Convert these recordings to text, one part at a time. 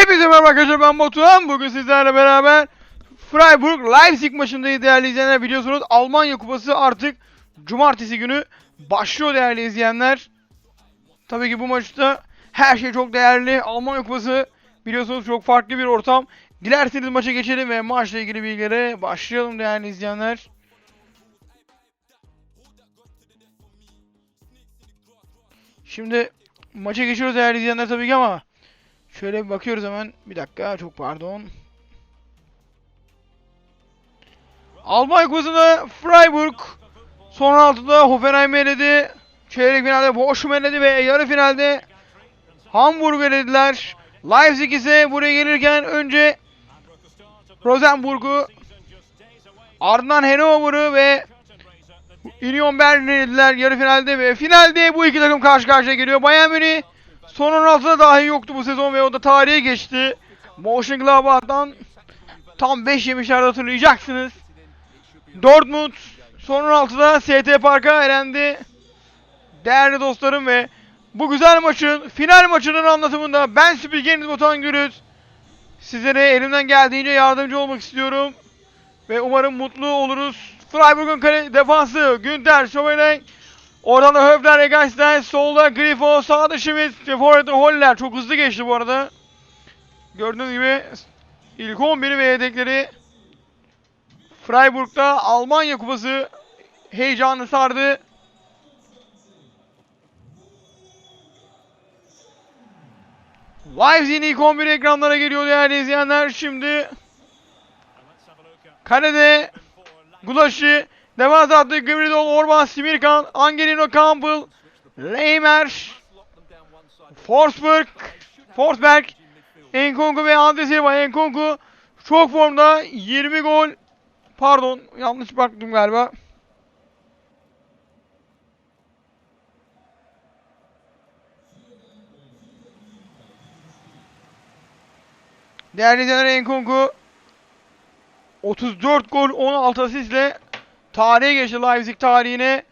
Hepinize merhaba arkadaşlar ben Batuhan. Bugün sizlerle beraber Freiburg Leipzig maçındayız değerli izleyenler. Biliyorsunuz Almanya Kupası artık Cumartesi günü başlıyor değerli izleyenler. Tabii ki bu maçta her şey çok değerli. Almanya Kupası biliyorsunuz çok farklı bir ortam. Dilerseniz maça geçelim ve maçla ilgili bilgilere başlayalım değerli izleyenler. Şimdi maça geçiyoruz değerli izleyenler tabii ki ama Şöyle bir bakıyoruz hemen. Bir dakika çok pardon. Almanya Kupası'nda Freiburg son altıda Hoffenheim'i eledi. Çeyrek finalde Bochum eledi ve yarı finalde Hamburg elediler. Leipzig ise buraya gelirken önce Rosenburg'u ardından Hannover'ı ve Union Berlin'i elediler yarı finalde ve finalde bu iki takım karşı karşıya geliyor. Bayern Münih Son 16'da dahi yoktu bu sezon ve o da tarihe geçti. Mönchengladbach'tan tam 5 yemişlerdi hatırlayacaksınız. Dortmund son 16'da ST Park'a elendi. Değerli dostlarım ve bu güzel maçın, final maçının anlatımında ben spikeriniz Batuhan Gürüz. Sizlere elimden geldiğince yardımcı olmak istiyorum. Ve umarım mutlu oluruz. Freiburg'un kale defansı Günter Schauberling Oradan da Höfler, Egeisler, solda Grifo, sağda Schmidt, ve forvette Holler. Çok hızlı geçti bu arada. Gördüğünüz gibi ilk 11'i ve yedekleri Freiburg'da Almanya Kupası heyecanı sardı. Leipzig'in ilk 11 ekranlara geliyor değerli izleyenler. Şimdi kalede Gulaş'ı Defans attı Gvridol, Orban, Simirkan, Angelino Campbell, Leimer, Forsberg, Forsberg, Enkunku ve Andre Silva. Enkunku çok formda 20 gol. Pardon yanlış baktım galiba. Değerli izleyenler Enkunku 34 gol 16 asistle Tarihe geçti Leipzig tarihine.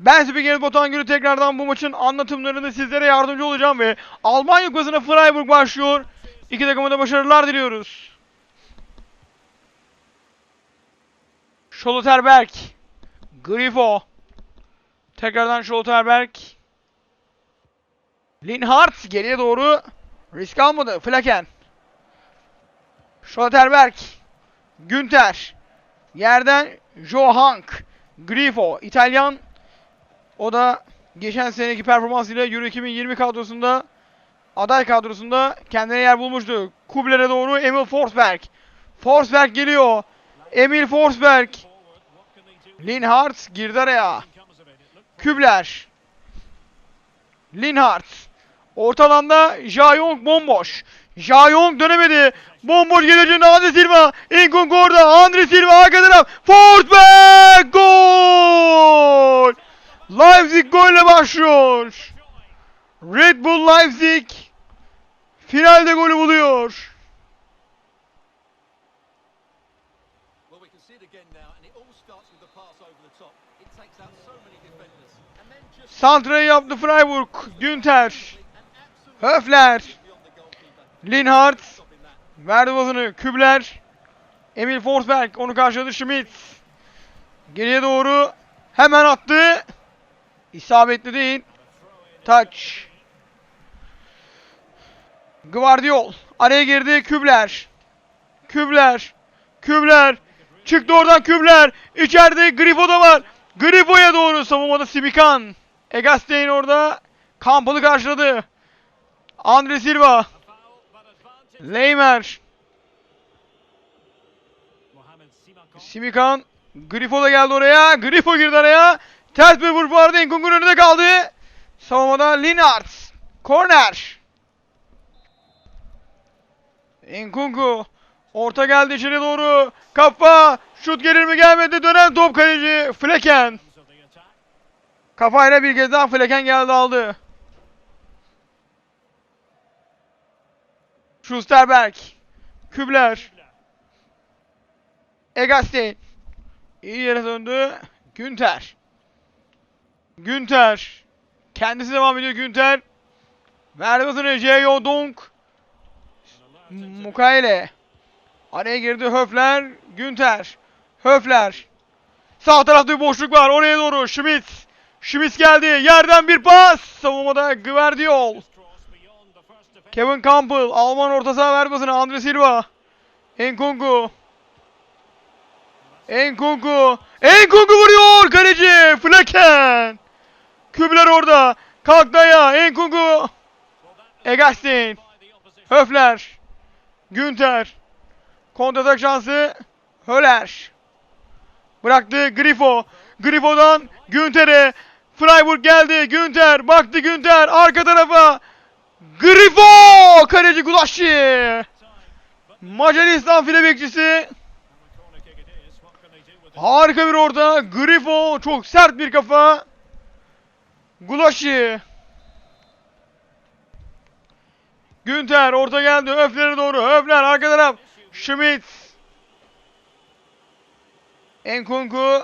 Ben Spiker Botan Gülü tekrardan bu maçın anlatımlarını sizlere yardımcı olacağım ve Almanya Kupası'na Freiburg başlıyor. İki takıma da başarılar diliyoruz. Schlotterberg. Grifo. Tekrardan Schlotterberg. Linhart geriye doğru risk almadı. Flaken. Schlotterberg. Günter. Yerden Joe Hank, Grifo, İtalyan. O da geçen seneki performansıyla Euro 2020 kadrosunda aday kadrosunda kendine yer bulmuştu. Kubler'e doğru Emil Forsberg. Forsberg geliyor. Emil Forsberg. Linhart girdi araya. Kübler. Linhart. Orta alanda Jayong bomboş. Jayong dönemedi. Bomboş geleceğinde Andre Silva. Enkunku orada. Andre Silva arka taraf. Forsberg gol. Leipzig golle başlıyor. Red Bull Leipzig finalde golü buluyor. Santra'yı yaptı Freiburg. Günter. Höfler. beyond Verdi pasını. Kübler. Emil Forsberg. Onu karşıladı Schmidt. Geriye doğru. Hemen attı. İsabetli değil. Touch. Guardiol. Araya girdi. Kübler. Kübler. Kübler. Çıktı oradan Kübler. İçeride Grifo da var. Grifo'ya doğru savunmada Simikan. Egastein orada. Campbell'ı karşıladı. Andre Silva. Leymer. Simikan. Grifo da geldi oraya. Grifo girdi araya. Ters bir vuruş vardı. Enkunku'nun önünde kaldı. Savunmada Linart. Korner. Enkunku. Orta geldi içeri doğru. Kafa. Şut gelir mi gelmedi. Dönen top kaleci. Fleken. Kafayla bir kez daha Fleken geldi aldı. Schusterberg. Kübler. Egastein. İyi yere döndü. Günter. Günter. Kendisi devam ediyor Günter. Verdi basını J.O. Dong. Mukayle. Araya girdi Höfler. Günter. Höfler. Sağ tarafta bir boşluk var. Oraya doğru Schmidt. Schmidt geldi. Yerden bir pas. Savunmada Gvardiol. Kevin Campbell. Alman orta saha ver pasını. Andre Silva. Enkunku. Enkunku. Enkunku vuruyor. Kaleci. Flecken. Kübler orada. Kalktı ayağa. Enkunku. Egastin. Höfler. Günter. Kontratak şansı. Höler. Bıraktı Grifo. Grifo'dan Günter'e. Freiburg geldi. Günter. Baktı Günter. Arka tarafa. Grifo! Kaleci Gulaşçı. Macaristan file bekçisi. Harika bir orta. Grifo. Çok sert bir kafa. Gulaşçı. Günter orta geldi. Öfler'e doğru. Öfler arka taraf. Schmidt. Enkunku.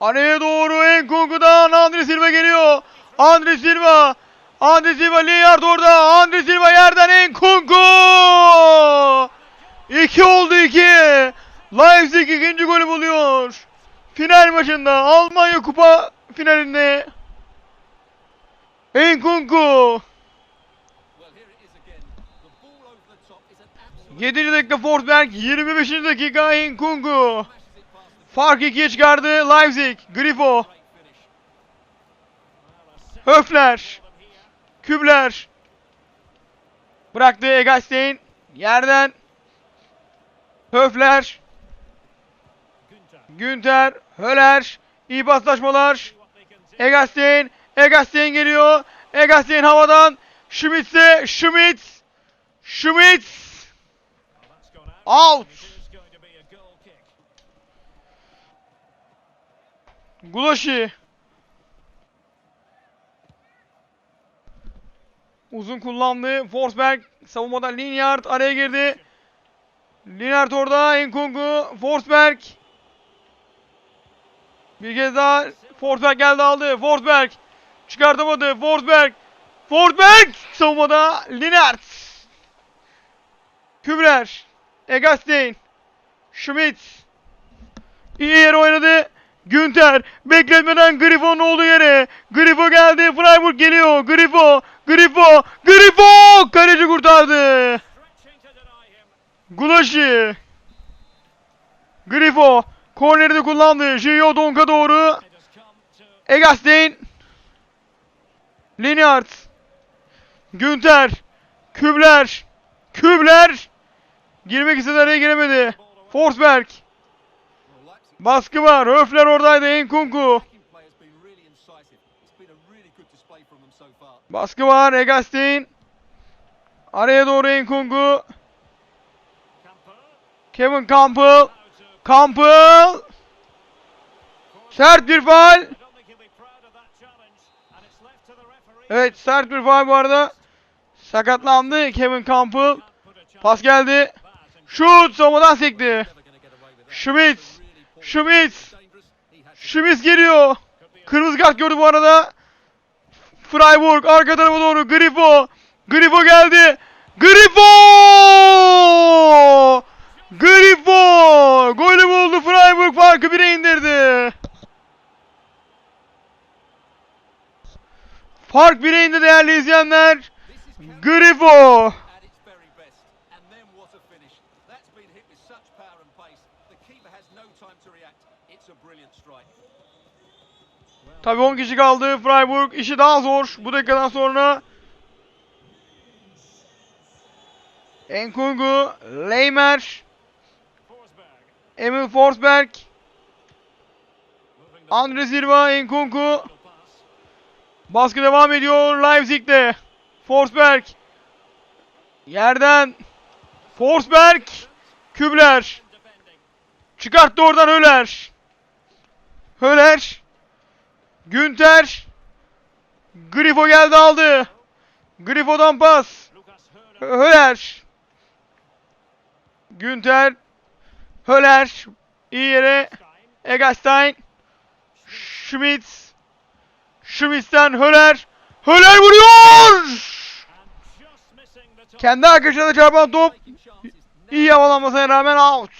Araya doğru Enkunku'dan Andre Silva geliyor. Andre Silva. Andre Silva Lillard orada. Andre Silva yerden Enkunku. İki oldu iki. Leipzig ikinci golü buluyor. Final maçında Almanya kupa finalinde. Enkunku. Well, here it is again. The ball over the top is an absolute 7. dakika Forsberg, 25. dakika Enkunku. Fark ikiye çıkardı Leipzig. Grifo. Höfler, Kübler. Bıraktı Egastein. Yerden. Höfler, Günter, Höler. İyi paslaşmalar. Egastein, Egastein geliyor. Egastein havadan. Schmidt'e, Schmidt. Schmidt. Out. Gulaşi. Uzun kullandı. Forsberg savunmada Linyard araya girdi. Linyard orada. Enkungu. Forsberg. Bir kez daha Forsberg geldi aldı. Forsberg. Çıkartamadı. Forsberg. Forsberg. Savunmada Linyard. Kübler. Egastein. Schmidt. İyi yere oynadı. Günter bekletmeden Grifo'nun olduğu yere. Grifo geldi. Freiburg geliyor. Grifo. Grifo. Grifo. Kaleci kurtardı. Gulaşi. Grifo. Korneri de kullandı. Gio Donk'a doğru. Egastein. Linyard. Günter. Kübler. Kübler. Girmek istedi araya giremedi. Forsberg. Baskı var. Höfler oradaydı. Enkunku. Baskı var. Egastein. Araya doğru Enkunku. Kevin Campbell. Campbell. Sert bir faal. Evet sert bir faal bu arada. Sakatlandı Kevin Campbell. Pas geldi. Şut savunmadan sekti. Had to Schmidt geliyor. Kırmızı kart gördü bu arada. Freiburg arka tarafa doğru Grifo. Grifo geldi. Grifo! Grifo! Golü buldu Freiburg farkı 1'e indirdi. Fark 1'e indi değerli izleyenler. Grifo! Tabii 10 kişi kaldı. Freiburg işi daha zor. Bu dakikadan sonra Enkungu, Leymer, Emil Forsberg, Andre Silva, Enkunku. Baskı devam ediyor Leipzig'te. Forsberg. Yerden. Forsberg. Kübler. Çıkarttı oradan Höler. Höler. Günter. Grifo geldi aldı. Grifo'dan pas. Höler. Günter. Höler. iyi yere. Egastein. Schmitz. Schmitz'ten Höler. Höler vuruyor! Kendi arkadaşına çarpan top iyi havalanmasına rağmen out.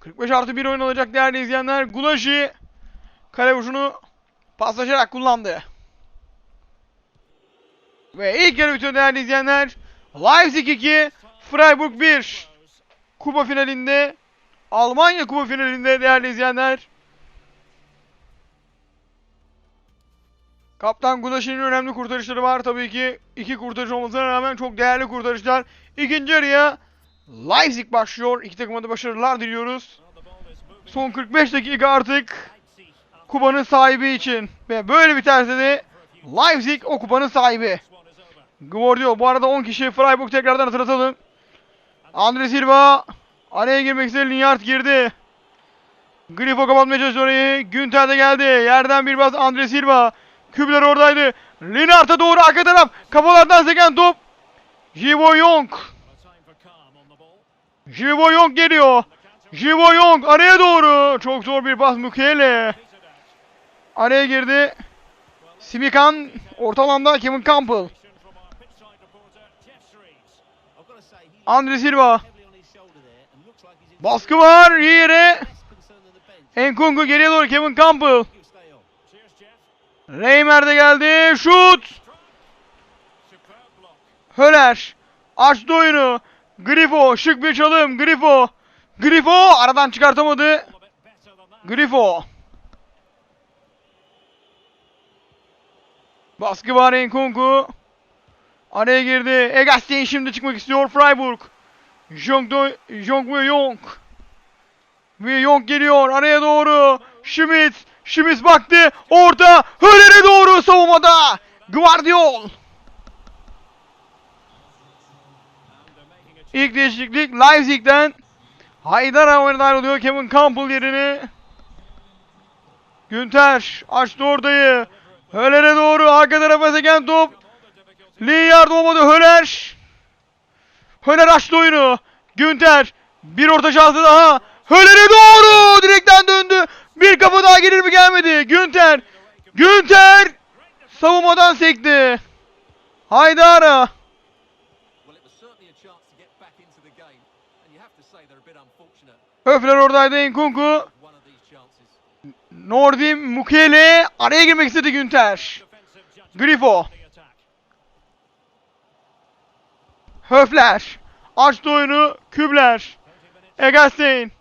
45 artı 1 oyun olacak değerli izleyenler. Gulaşi kale vuruşunu paslaşarak kullandı. Ve ilk yarı bitiyor değerli izleyenler. Leipzig 2, Freiburg 1. Kupa finalinde, Almanya Kupa finalinde değerli izleyenler. Kaptan Gulaşi'nin önemli kurtarışları var tabii ki. iki kurtarış olmasına rağmen çok değerli kurtarışlar. İkinci yarıya Leipzig başlıyor. İki takıma da başarılar diliyoruz. Son 45 dakika artık kupanın sahibi için. Ve böyle biterse de Leipzig o kupanın sahibi. Guardio bu arada 10 kişi Freiburg tekrardan hatırlatalım. Andre Silva araya girmek istedi. Linyard girdi. Grifo kapatmaya çalıştı orayı. Günter de geldi. Yerden bir bas Andre Silva. Kübler oradaydı. Linyard'a doğru arka taraf. Kafalardan seken top. Jivo Yong. Jivo Yong geliyor. Jivo Yong araya doğru. Çok zor bir pas Mukele. Araya girdi. Simikan orta alanda Kevin Campbell. He's in Baskı var. yere. Enkunku geriye doğru Kevin Campbell. Reimer de geldi. Şut. Höler. Açtı oyunu. Grifo. Şık bir çalım. Grifo. Grifo aradan çıkartamadı. Grifo. Baskı var Enkunku. Araya girdi. Egastian şimdi çıkmak istiyor Freiburg. Jong do Jong ve Jong. Geliyor araya doğru. Schmidt. Schmidt baktı. Orta. Höler'e doğru savunmada. Guardiol. İlk değişiklik Leipzig'ten. Haydar dahil oluyor Kevin Campbell yerine. Günter açtı ortayı. Höler'e doğru arka tarafa seken top. Linyard olmadı Höler. Höler açtı oyunu. Günter bir orta şansı daha. Höler'e doğru direkten döndü. Bir kapı daha gelir mi gelmedi. Günter. Günter savunmadan sekti. Haydara. Well, it was certainly a chance to get back into the game, and you have to say they're a bit unfortunate Höfler oradaydı chances. Nordim Mukele araya girmek istedi Günter. Grifo. Höfler. Açtı oyunu. Kübler. Egastein.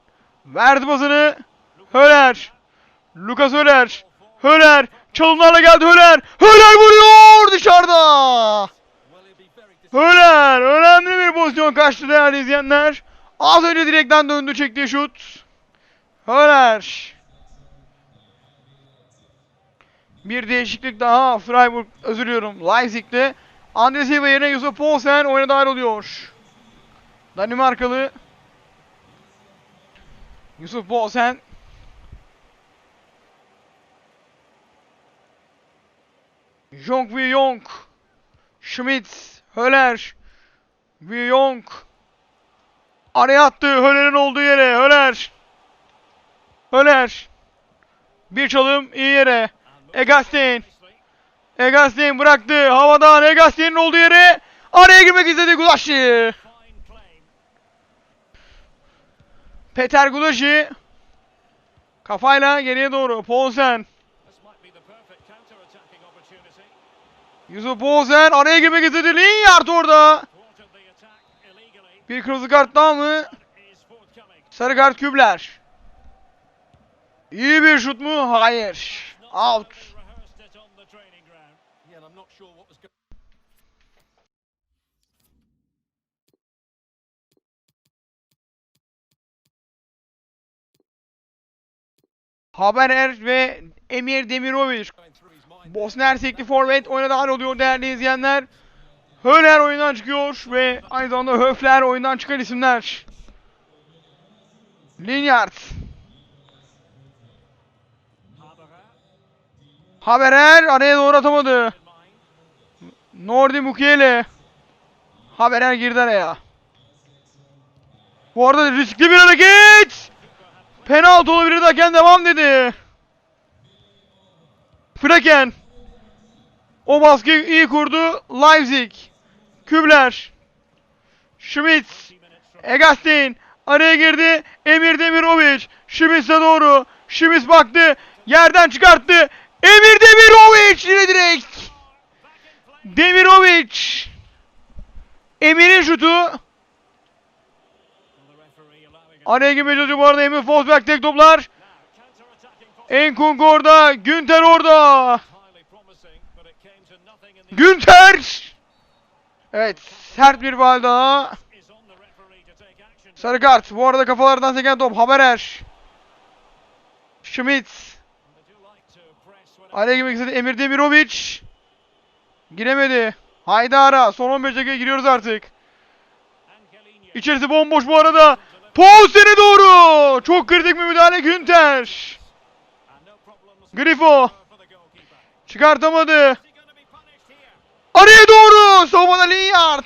Verdi pasını. Höler. Lucas Höler. Höler. Çalımlarla geldi Höler. Höler vuruyor dışarıda. Höler. Önemli bir pozisyon kaçtı değerli izleyenler. Az önce direkten döndü çektiği şut. Höler. Bir değişiklik daha Freiburg özür diliyorum Leipzig'te. Andre Silva yerine Yusuf Poulsen oyuna dahil oluyor. Danimarkalı Yusuf Poulsen. Jong Wee Yong Schmidt Höler Wee Yong Araya attı Höler'in olduğu yere Höler Höler Bir çalım iyi yere. Egastein Egastein bıraktı havadan Egastein'in olduğu yere araya girmek istedi Gulaşi Peter Gulaşi kafayla geriye doğru Poulsen Yusuf Poulsen araya girmek istedi Linyard orada bir kırmızı kart daha mı? Sarı kart Kübler. İyi bir şut mu? Hayır. Out. Not sure what was going Haberer ve Emir Demirovic. Bosna Hersekli forvet oyuna dahil oluyor değerli izleyenler. Höler oyundan çıkıyor ve aynı zamanda Höfler oyundan çıkan isimler. Linyard. Haberer araya doğru atamadı. Nordi Mukiele. Haberer girdi araya. Bu arada riskli bir hareket. Penaltı olabilir hakem devam dedi. Fraken. O baskıyı iyi kurdu. Leipzig. Kübler. Schmidt. Egastin. Araya girdi. Emir Demirovic. Schmidt'e doğru. Schmidt baktı. Yerden çıkarttı. Emir Demirovic direkt. Demirovic. Emir'in şutu. Araya girmeye çalışıyor bu arada Emir Forsberg tek toplar. Enkunku orada. Günter orada. Günter. Evet sert bir faul daha. Sarı kart. Bu arada kafalardan seken top. Haberer. Schmidt. Araya girmek istedi. Emir Demirovic. Giremedi. Haydara. Son 15 dakika giriyoruz artık. İçerisi bomboş bu arada. Poulsen'e doğru. Çok kritik bir müdahale Günter. Grifo. Çıkartamadı. Araya doğru. Savunmada Lingard.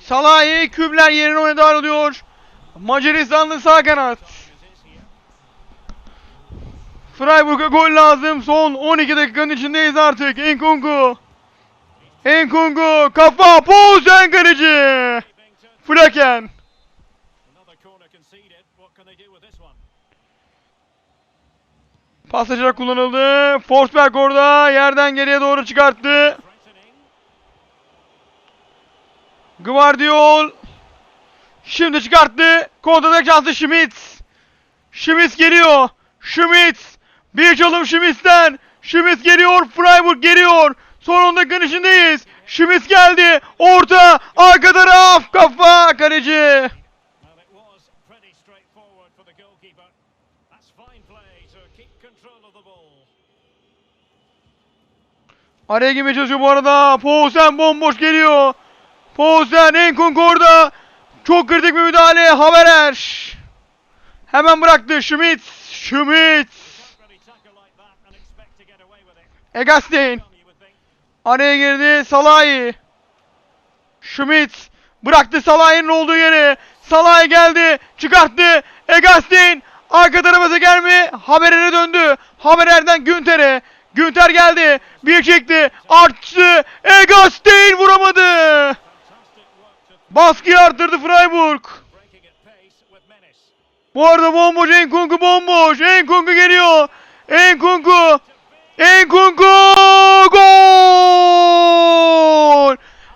Salahi Kübler yerine oyuna dahil oluyor. Macaristanlı sağ kanat. Freiburg'a gol lazım. Son 12 dakikanın içindeyiz artık. Enkunku. Enkunku. Kafa. Poulsen kaleci. Flaken. Pasajlar kullanıldı. Forsberg orada. Yerden geriye doğru çıkarttı. Guardiol. Şimdi çıkarttı. Kontratak şansı Schmidt. Schmidt geliyor. Schmidt. Bir çalım Schmidt'ten. Schmidt geliyor. Freiburg geliyor. Son 10 dakikanın. Schmidt geldi. Orta. Arka taraf. Kafa. Kaleci. Araya girmeye çalışıyor bu arada. Poulsen bomboş geliyor. Poulsen Enkunku orada. Çok kritik bir müdahale. Haberer. Hemen bıraktı. Schmidt. Schmidt. Think. Araya girdi. Salahi. Schmidt. Bıraktı Salahi'nin olduğu yere. Salahi geldi. Çıkarttı. Egastin. Arka tarafa mi? Haberer'e döndü. Haberer'den Günter'e. Günter geldi. Bir çekti. Arttı. Egastin vuramadı. Baskıyı arttırdı Freiburg. Bu arada bomboş Enkunku bomboş. Enkunku geliyor. Enkunku. Enkunku gol.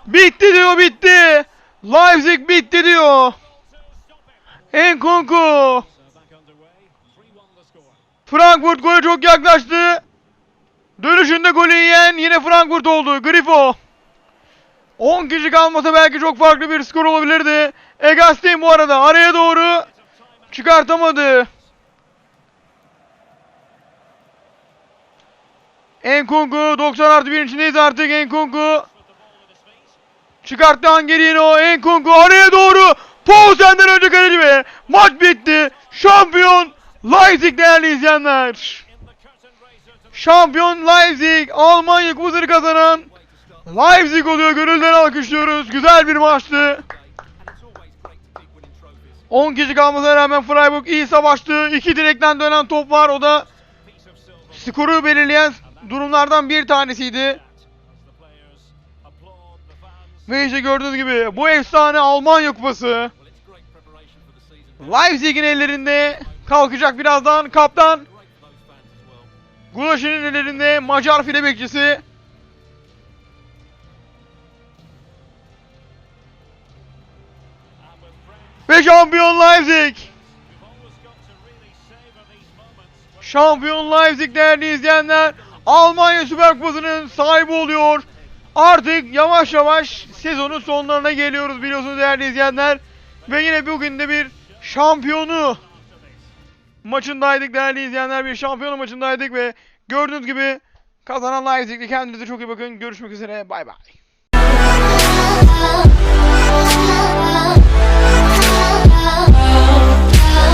Bitti diyor bitti. Leipzig bitti diyor. Enkunku. So back underway. 3-1 the score. Frankfurt gole çok yaklaştı. Dönüşünde golü yiyen yine Frankfurt oldu. Grifo. 10 kişi kalmasa belki çok farklı bir skor olabilirdi. Egastin bu arada araya doğru çıkartamadı. Enkunku 90 artı 1'in içindeyiz artık Enkunku. Çıkarttı Angelino. Enkunku araya doğru. Poulsen'den önce kaleci ve maç bitti. Şampiyon Leipzig değerli izleyenler. Şampiyon Leipzig Almanya kupasını kazanan Leipzig oluyor. Gönülden alkışlıyoruz. Güzel bir maçtı. And it's always great to keep winning trophies. 10 kişi kalmasına rağmen Freiburg iyi savaştı. İki direkten dönen top var. O da skoru belirleyen durumlardan bir tanesiydi. Ve işte gördüğünüz gibi bu efsane Almanya kupası. Leipzig'in ellerinde kalkacak birazdan kaptan. Gulaş'ın ellerinde Macar file bekçisi ve şampiyon Leipzig. Şampiyon Leipzig değerli izleyenler Almanya Süper Kupası'nın sahibi oluyor. Artık yavaş yavaş sezonun sonlarına geliyoruz biliyorsunuz değerli izleyenler. Ve yine bugün de bir şampiyonu maçındaydık değerli izleyenler. Bir şampiyonu maçındaydık ve gördüğünüz gibi kazanan Leipzig'li kendinize çok iyi bakın. Görüşmek üzere. Bay bay.